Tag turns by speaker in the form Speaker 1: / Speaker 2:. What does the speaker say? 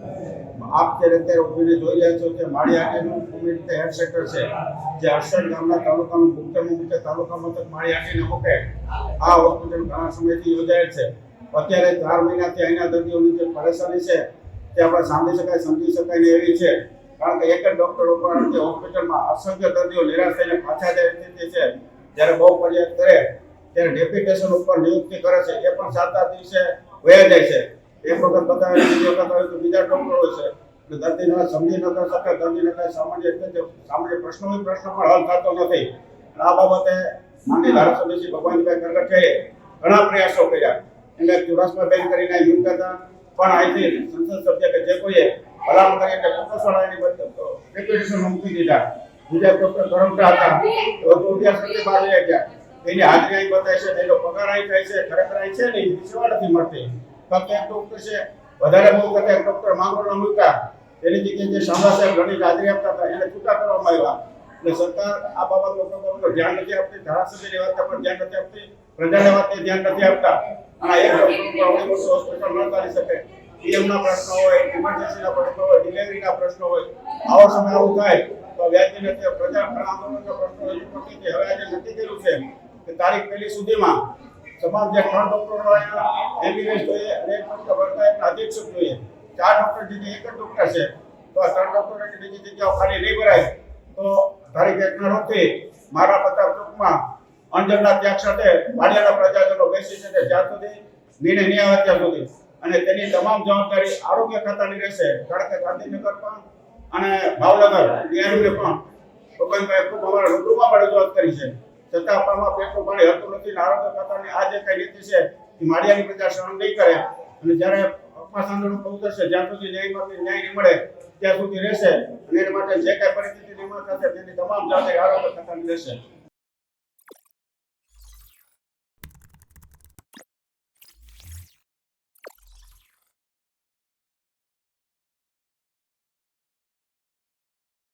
Speaker 1: આપ સાંભળી શકાય, સમજી શકાય ને એવી છે. કારણ કે એક જ ડોક્ટર ઉપર હોસ્પિટલમાં અસંખ્ય દર્દીઓ નિરાશ થઈને પાછા જ્યારે બહુ ફરિયાદ કરે, ત્યારે ડેપ્યુટેશન ઉપર નિયુક્તિ કરે છે. એ પણ સાત દિવસે વયા જાય છે. એક વખત બતાવે બીજી વખત આવે તો બીજા ડોક્ટર છે. એટલે દર્દીને સમજી ન શકે, દર્દીને કઈ સામાન્ય એટલે સામાન્ય પ્રશ્નો પ્રશ્ન પણ હલ થતો નથી. આ બાબતે માનની ધારાસભ્ય શ્રી ભગવાનભાઈ કરગઠે ઘણા પ્રયાસો કર્યા. એટલે ચુડાસમા બેન કરીને યુદ્ધ હતા પણ અહીંથી સંસદ સભ્ય કે જે કોઈએ ભલામણ કરી એટલે કુટુંબવાળાની ડેપ્યુટેશન મૂકી દીધા. બીજા ડોક્ટર ધરમતા હતા, તો અભ્યાસ કરી બહાર ગયા એની હાજરી અહીં બતાય છે, એનો પગાર અહીં થાય છે, ખરેખર અહીં છે ને એની સેવા નથી મળતી. ફક્ત એક ડોક્ટર છે. વધારે કરતા એક ડોક્ટર માંગોળના મૂક્યા. એની જગ્યાએ જે શામળા સાહેબ ઘણી હાજરી આપતા હતા, એને છૂટા કરવામાં આવ્યા. એટલે સરકાર આ બાબત ઉપર ધ્યાન નથી આપતી, ધારાસભ્યની વાત પર ધ્યાન નથી આપતી, પ્રજાની વાતે ધ્યાન નથી આપતા. આ એક ડોક્ટર હોસ્પિટલ ન ચાલી શકે. પીએમના પ્રશ્નો હોય, ઇમરજન્સીના પ્રશ્નો હોય, ડિલિવરીના પ્રશ્નો હોય. આવો સમય આવું થાય, તો વ્યાજની નથી પ્રજા ઘણા આંદોલનના પ્રશ્નો રજૂ કરતી હતી. હવે આજે નક્કી કર્યું છે કે તારીખ પહેલી સુધીમાં તમામ જે ત્રણ ડોક્ટરો એમ્બ્યુલન્સ જોઈએ અને એક ડોક્ટર અધિક્ષક જોઈએ. ચાર ડોક્ટર જગ્યાએ એક જ ડોક્ટર છે, તો આ ત્રણ ડોક્ટરોની બીજી જગ્યાઓ ખાલી નહીં ભરાય. તો ધારી એકના રોકી મારા પ્રતાપ ચોકમાં અંજરના ત્યાગ સાથે વાડિયાના પ્રજાજનો બેસી છે જ્યાં સુધી, નિર્ણય નહીં આવે ત્યાં સુધી. અને તેની તમામ જવાબદારી આરોગ્ય ખાતાની રહેશે. કારણ કે ગાંધીનગર પણ અને ભાવનગર ડીઆરયુને પણ. ભગવાનભાઈ ખૂબ અમારા રૂબરૂમાં પણ રજૂઆત કરી છે. છતાં આપવામાં પેટનું પાણી હતું નથી. આરોગ્ય ખાતાની આ જે કઈ નીતિ છે એ માળિયાની પ્રજા સહન નહીં કરે. અને જ્યારે અપવાસ આંદોલન બહુ થશે, જ્યાં સુધી ન્યાયમાંથી ન્યાય નહીં મળે, ત્યાં સુધી રહેશે. અને એના માટે જે કાંઈ પરિસ્થિતિ નિર્માણ થશે, તેની તમામ જાતે આરોગ્ય ખાતાની રહેશે.